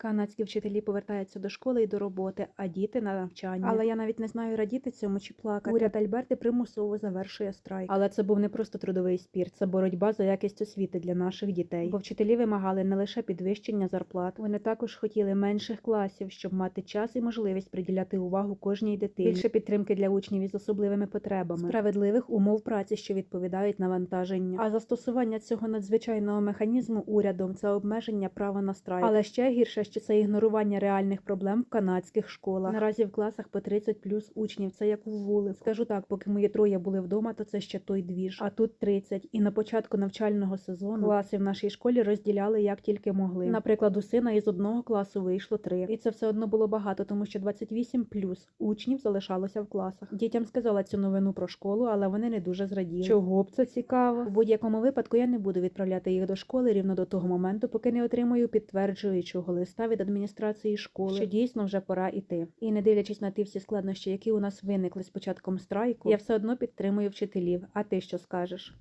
Канадські вчителі повертаються до школи і до роботи, а діти на навчання. Але я навіть не знаю, радіти цьому чи плакати. Уряд Альберти примусово завершує страйк. Але це був не просто трудовий спір, це боротьба за якість освіти для наших дітей. Бо вчителі вимагали не лише підвищення зарплат, вони також хотіли менших класів, щоб мати час і можливість приділяти увагу кожній дитині. Більше підтримки для учнів із особливими потребами, справедливих умов праці, що відповідають навантаженню. А застосування цього надзвичайного механізму урядом це обмеження права на страйк. Але ще гірше, що це ігнорування реальних проблем в канадських школах. Наразі в класах по 30 плюс учнів. Це як у вулиць. Скажу так, поки мої троє були вдома, то це ще той двіж. А тут 30. І на початку навчального сезону класи в нашій школі розділяли як тільки могли. Наприклад, у сина із одного класу вийшло три. І це все одно було багато, тому що 28 плюс учнів залишалося в класах. Дітям сказала цю новину про школу, але вони не дуже зраділи. Чого б це цікаво? В будь-якому випадку я не буду відправляти їх до школи рівно до того моменту, поки не отримую підтверджуючого листа від адміністрації школи, що дійсно вже пора іти. І не дивлячись на ті всі складнощі, які у нас виникли з початком страйку, я все одно підтримую вчителів. А ти що скажеш?